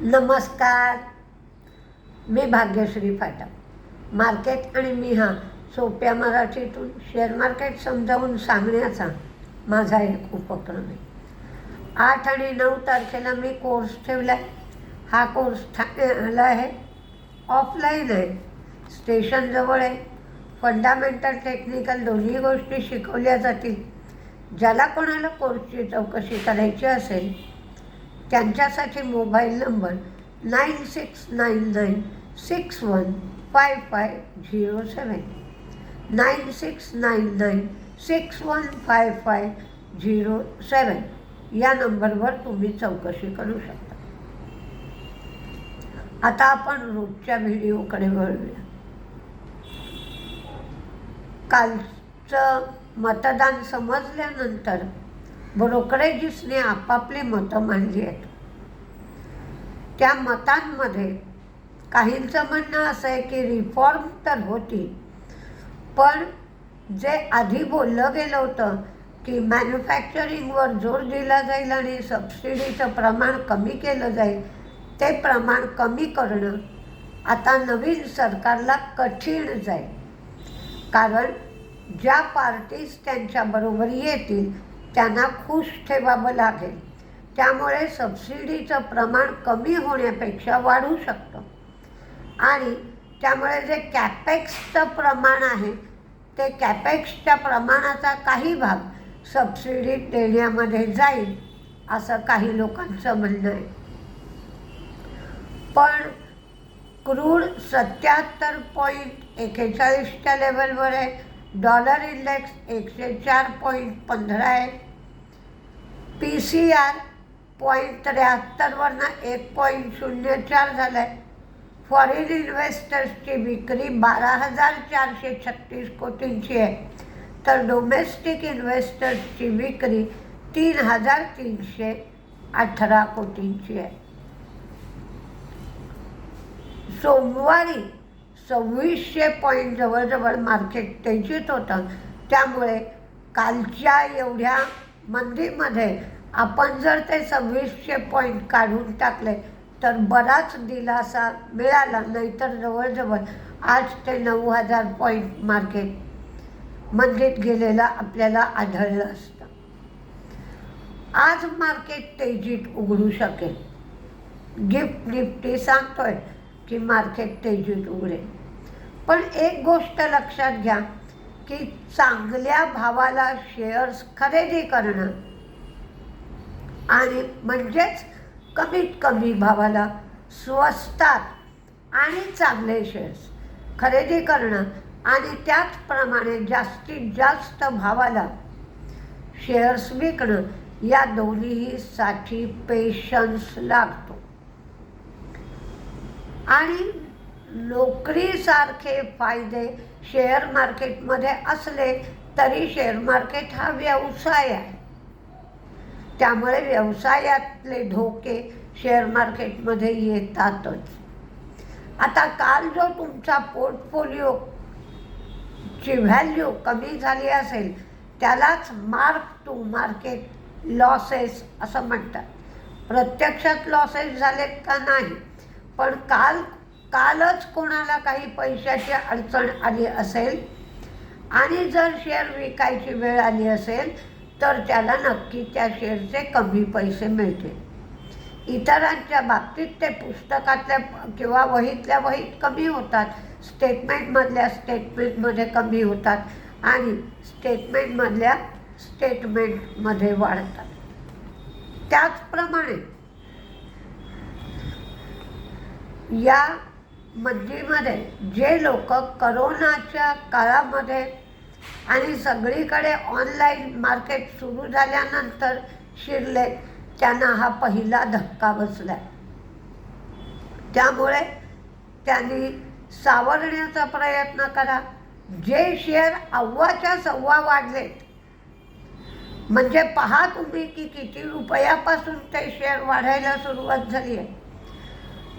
नमस्कार. मी भाग्यश्री फाटक. मार्केट आणि मी हा सोप्या मराठीतून शेअर मार्केट समजावून सांगण्याचा माझा एक उपक्रम आहे. आठ आणि नऊ तारखेला मी कोर्स ठेवला आहे हा कोर्स ठाण्याला आहे. ऑफलाईन आहे. स्टेशनजवळ आहे. फंडामेंटल टेक्निकल दोन्ही गोष्टी शिकवल्या जातील. ज्याला कोणाला कोर्सची चौकशी करायची असेल त्यांच्यासाठी mobile number nine six nine nine six one five five zero seven nine six nine nine six one five five zero seven या नंबरवर तुम्ही चौकशी करू शकता. आता आपण रोजच्या व्हिडिओकडे वळूया. कालचं मतदान समजल्यानंतर ब्रोकरेजीसने आपापली मतं मांडली आहेत. त्या मतांमध्ये काहींचं म्हणणं असं आहे की रिफॉर्म तर होती पण जे आधी बोललं गेलं होतं की मॅन्युफॅक्चरिंगवर जोर दिला जाईल आणि सबसिडीचं प्रमाण कमी केलं जाईल ते प्रमाण कमी करणं आता नवीन सरकारला कठीण जाईल. कारण ज्या पार्टीज त्यांच्याबरोबर येतील त्यांना खुश ठेवावं लागेल. त्यामुळे सबसिडीचं प्रमाण कमी होण्यापेक्षा वाढू शकतं. आणि त्यामुळे जे कॅपेक्सचं प्रमाण आहे ते कॅपेक्सच्या प्रमाणाचा काही भाग सबसिडी देण्यामध्ये जाईल असं काही लोकांचं म्हणणं आहे. पण क्रूड सत्याहत्तर पॉईंट एकेचाळीसच्या लेवलवर आहे. डॉलर इंडेक्स एकशे चार पॉईंट पंधरा आहे पी सी आर पॉईंट त्र्याहत्तरवरनं एक पॉईंट शून्य चार झालं आहे फॉरेन इन्व्हेस्टर्सची विक्री बारा हजार चारशे छत्तीस कोटींची आहे. तर डोमेस्टिक इन्व्हेस्टर्सची विक्री तीन हजार तीनशे अठरा कोटींची आहे. सोमवारी सव्वीसशे पॉईंट जवळजवळ मार्केट तेजीत होतं. त्यामुळे कालच्या एवढ्या मंदीमध्ये आपण जर ते सव्वीसशे पॉईंट काढून टाकले तर बराच दिलासा मिळाला. नाहीतर जवळजवळ आठ ते नऊ हजार पॉईंट मार्केट मंदीत गेलेलं आपल्याला आढळलं असतं. आज मार्केट तेजीत उघडू शकेल. गिफ्ट निफ्टी सांगतोय. की मार्केट तेजीत उघडेल पण एक गोष्ट लक्षात घ्या की चांगल्या भावाला शेअर्स खरेदी करणं आणि म्हणजेच कमीत कमी भावाला स्वस्तात आणि चांगले शेअर्स खरेदी करणं आणि त्याचप्रमाणे जास्तीत जास्त भावाला शेअर्स विकणं या दोन्हीसाठी पेशन्स लागतो. आणि नोकरीसारखे फायदे शेअर मार्केटमध्ये असले तरी शेअर मार्केट हा व्यवसाय आहे. त्यामुळे व्यवसायातले धोके शेअर मार्केटमध्ये येतातच. आता काल जो तुमचा पोर्टफोलिओ ची व्हॅल्यू कमी झाली असेल त्यालाच मार्क टू मार्केट लॉसेस असं म्हणतात. प्रत्यक्षात लॉसेस झालेत का नाही? पण काल कालच कोणाला काही पैशाची अडचण आली असेल आणि जर शेअर विकायची वेळ आली असेल तर त्याला नक्की त्या शेअरचे कमी पैसे मिळतील. इतरांच्या बाबतीत ते पुस्तकातल्या किंवा वहीतल्या वहीत कमी होतात. स्टेटमेंटमधल्या स्टेटमेंटमध्ये कमी होतात आणि स्टेटमेंटमधल्या स्टेटमेंटमध्ये वाढतात. त्याचप्रमाणे या मंदीमध्ये जे लोक करोनाच्या काळामध्ये आणि सगळीकडे ऑनलाईन मार्केट सुरू झाल्यानंतर शिरले त्यांना हा पहिला धक्का बसला त्यामुळे त्यांनी सावरण्याचा प्रयत्न करा. जे शेअर अव्वाच्या सव्वा वाढलेत म्हणजे पहा तुम्ही की किती रुपयापासून ते शेअर वाढायला सुरुवात झाली आहे.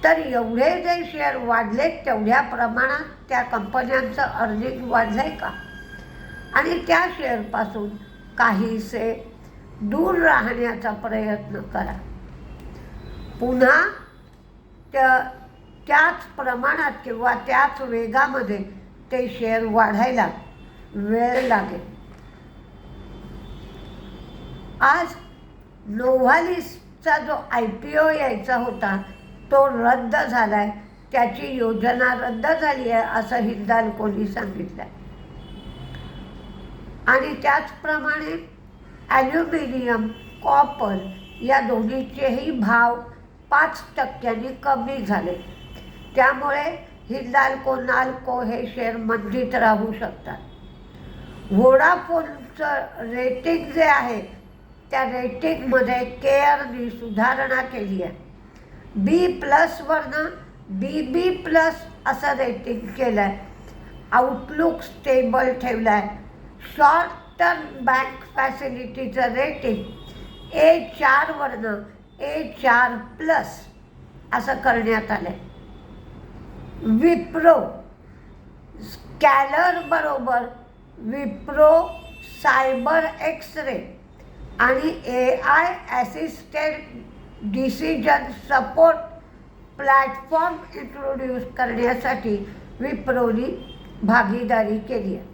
तर एवढे जे शेअर वाढलेत तेवढ्या प्रमाणात त्या कंपन्यांचं अर्निंग वाढलं आहे का? आणि त्या शेअरपासून काहीसे दूर राहण्याचा प्रयत्न करा. पुन्हा त्या त्याच प्रमाणात किंवा त्याच वेगामध्ये ते शेअर वाढायला वेळ लागेल. आज नोव्हालिसचा जो आय पी ओ यायचा होता तो रद्द झाला आहे त्याची योजना रद्द झाली आहे असं हिंदाल कोणी सांगितलं आणि त्याचप्रमाणे ॲल्युमिनियम कॉपर या दोन्हीचेही भाव पाच टक्क्यांनी कमी झाले. त्यामुळे हिंदाल्को नाल्को हे शेअर मंदीत राहू शकतात. व्होडाफोनचं रेटिंग जे आहे त्या रेटिंगमध्ये केअरनी सुधारणा केली आहे. बी प्लसवरनं बी बी प्लस असं रेटिंग केलं आहे आउटलुक स्टेबल ठेवलं आहे शॉर्ट टर्म बँक फॅसिलिटीचं रेटिंग ए चारवरनं ए चार प्लस असं करण्यात आलं आहे विप्रो स्कॅलर बरोबर विप्रो सायबर एक्स रे आणि A I assisted decision support platform introduce करण्यासाठी विप्रोनी भागीदारी केली आहे.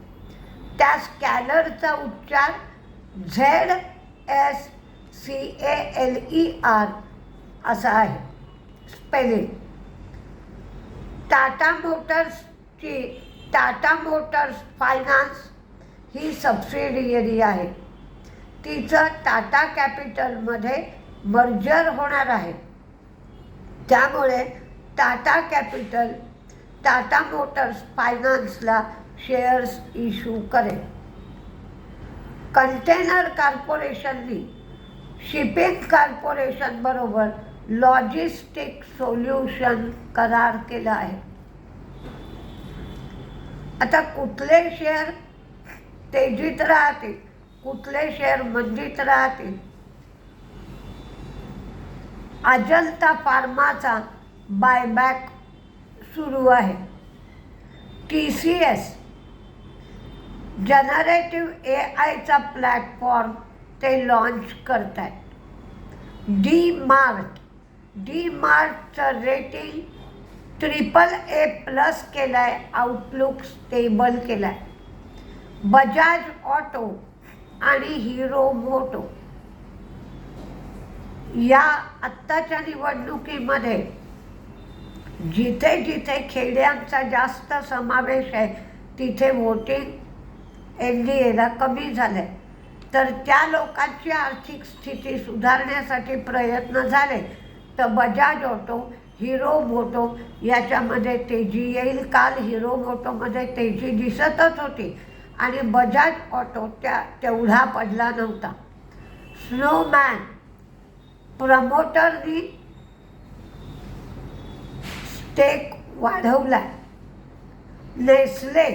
त्या स्कॅनरचा उच्चार Z S C A L E R असा आहे. स्पेलिंग टाटा मोटर्सची टाटा मोटर्स फायनान्स ही सबसिडियरी आहे. तिचं टाटा कॅपिटलमध्ये मर्जर होणार आहे. त्यामुळे टाटा कॅपिटल टाटा मोटर्स फायनान्सला शेअर्स इश्यू करेल. कंटेनर कॉर्पोरेशननी शिपिंग कॉर्पोरेशनबरोबर लॉजिस्टिक सोल्युशन करार केला आहे. आता कुठले शेअर तेजीत राहतील कुठले शेअर मंदीत राहतील अजंता फार्माचा बायबॅक सुरू आहे. T C S generative A आयचा प्लॅटफॉर्म ते लॉन्च करत आहेत डी मार्ट डी मार्टचं रेटिंग ट्रिपल ए प्लस केलं आहे आउटलुक स्टेबल केलं आहे बजाज ऑटो आणि हिरो मोटो या आत्ताच्या निवडणुकीमध्ये जिथे जिथे खेड्यांचा जास्त समावेश आहे तिथे वोटिंग एन डी एला कमी झालं आहे तर त्या लोकांची आर्थिक स्थिती सुधारण्यासाठी प्रयत्न झाले तर बजाज ऑटो हिरो मोटो याच्यामध्ये तेजी येईल काल. हिरो मोटोमध्ये तेजी दिसतच होती आणि बजाज ऑटो त्या तेवढा पडला नव्हता. स्नोमॅन प्रमोटरनी स्टेक वाढवला Nestle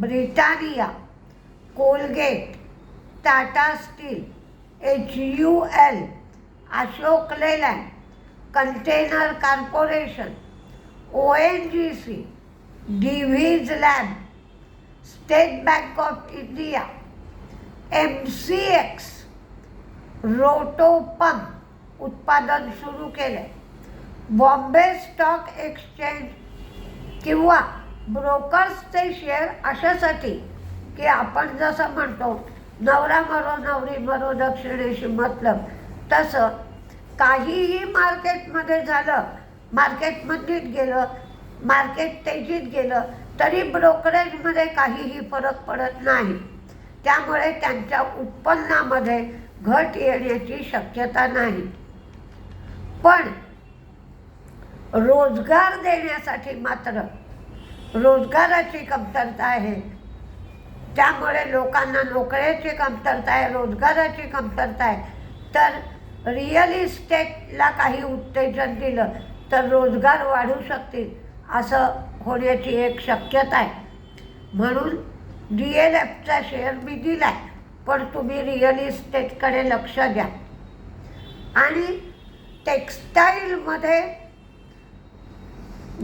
Britannia Colgate Tata Steel H U L Ashok Leyland Container Corporation O N G C Divi's lab State Bank of India M C X Rotopump उत्पादन सुरू केले बॉम्बे स्टॉक एक्सचेंज किंवा ब्रोकर्सचे शेअर अशासाठी की आपण जसं म्हणतो नवरा मरो नवरी मरो दक्षिणेशी मतलब तसं काहीही मार्केटमध्ये झालं मार्केटमधलीच गेलं मार्केट तेजीत गेलं तरी ब्रोकरेजमध्ये काहीही फरक पडत नाही. त्यामुळे त्यांच्या उत्पन्नामध्ये घट येण्याची शक्यता नाही. पण रोजगार देण्यासाठी मात्र रोजगाराची कमतरता आहे. त्यामुळे लोकांना नोकऱ्याची कमतरता आहे रोजगाराची कमतरता आहे. तर रिअल इस्टेटला काही उत्तेजन दिलं तर रोजगार वाढू शकतील असं होण्याची एक शक्यता आहे. म्हणून डी एल एफचा शेअर मी दिला आहे पण तुम्ही रिअल इस्टेटकडे लक्ष द्या. आणि टेक्स्टाईलमध्ये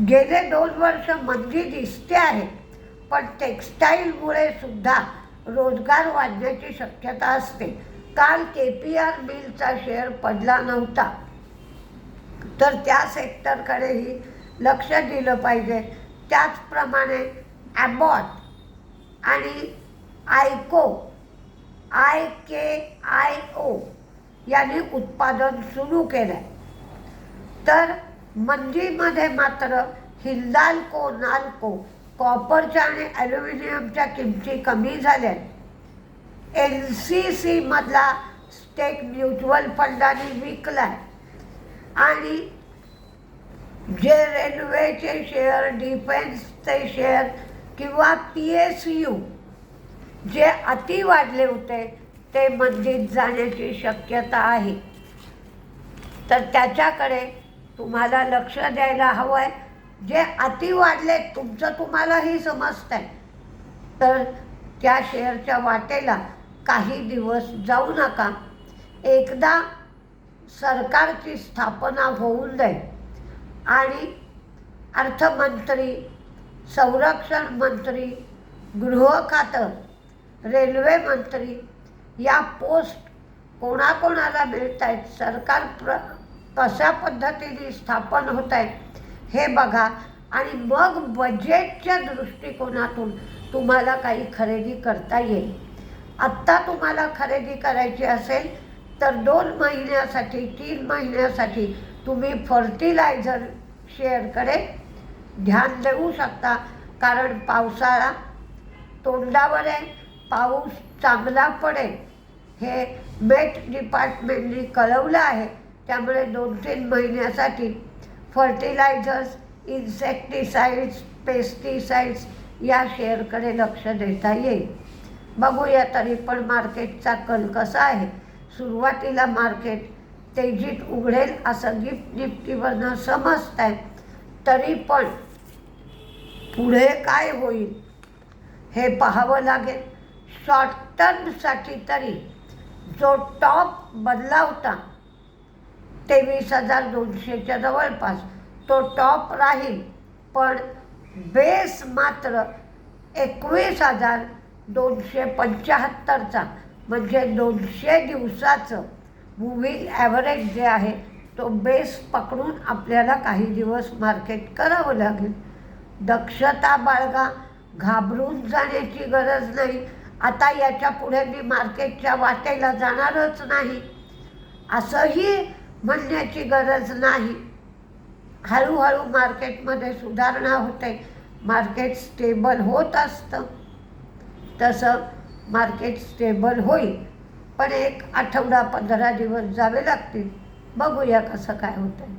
गेले दोन वर्ष मंदी दिसते आहे पण टेक्स्टाईलमुळे सुद्धा रोजगार वाढण्याची शक्यता असते. काल के पी आर बिलचा शेअर पडला नव्हता. तर त्या सेक्टरकडेही लक्ष दिलं पाहिजे. त्याचप्रमाणे ॲबॉट आणि आयको आय के आय ओ यांनी उत्पादन सुरू केलं आहे तर मंदीमध्ये मात्र हिंदाल्को नाल्को कॉपरच्या आणि ॲल्युमिनियमच्या किमती कमी झाल्या एन सी सीमधला स्टेक म्युच्युअल फंडाने विकला आणि जे रेल्वेचे शेअर डिफेन्सचे शेअर किंवा पी एस यू जे अति वाढले होते ते मंदीत जाण्याची शक्यता आहे. तर त्याच्याकडे तुम्हाला लक्ष द्यायला हवं आहे जे अति वाढले तुमचं तुम्हालाही समजतं आहे तर त्या शेअरच्या वाटेला काही दिवस जाऊ नका. एकदा सरकारची स्थापना होऊन जाईल आणि अर्थमंत्री संरक्षण मंत्री गृह खातं रेल्वे मंत्री या पोस्ट कोणाकोणाला मिळत आहेत सरकार प्र कशा पद्धतीने स्थापन होत आहे हे बघा. आणि मग बजेटच्या दृष्टिकोनातून तुम्हाला काही खरेदी करता येईल. आत्ता तुम्हाला खरेदी करायची असेल तर दोन महिन्यासाठी तीन महिन्यासाठी तुम्ही फर्टिलायझर शेअरकडे ध्यान देऊ शकता. कारण पावसाळा तोंडावर आहे पाऊस चांगला पडेल. हे मेट डिपार्टमेंटनी कळवलं आहे. त्यामुळे दोन तीन महिन्यासाठी फर्टिलायझर्स इन्सेक्टिसाइड्स पेस्टिसाइड्स या शेअरकडे लक्ष देता येईल. बघूया तरी पण मार्केटचा कल कसा आहे. सुरुवातीला मार्केट तेजीत उघडेल असं गिफ्ट निफ्टीवरनं समजत आहे तरी पण पुढे काय होईल? हे पाहावं लागेल. शॉर्ट टर्मसाठी तरी जो टॉप बदला होता तेवीस हजार दोनशेच्या जवळपास तो टॉप राहील. पण बेस मात्र एकवीस हजार दोनशे पंच्याहत्तरचा म्हणजे दोनशे दिवसाचं मुव्हिंग ॲव्हरेज जे आहे तो बेस पकडून आपल्याला काही दिवस मार्केट करावं लागेल. दक्षता बाळगा घाबरून जाण्याची गरज नाही. आता याच्यापुढे मी मार्केटच्या वाटेला जाणारच नाही. असंही म्हणण्याची गरज नाही. हळूहळू मार्केटमध्ये सुधारणा होते. मार्केट स्टेबल होत असतं. तसं मार्केट स्टेबल होईल पण एक आठवडा पंधरा दिवस जावे लागतील. बघूया कसं काय होतं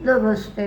नमस्ते.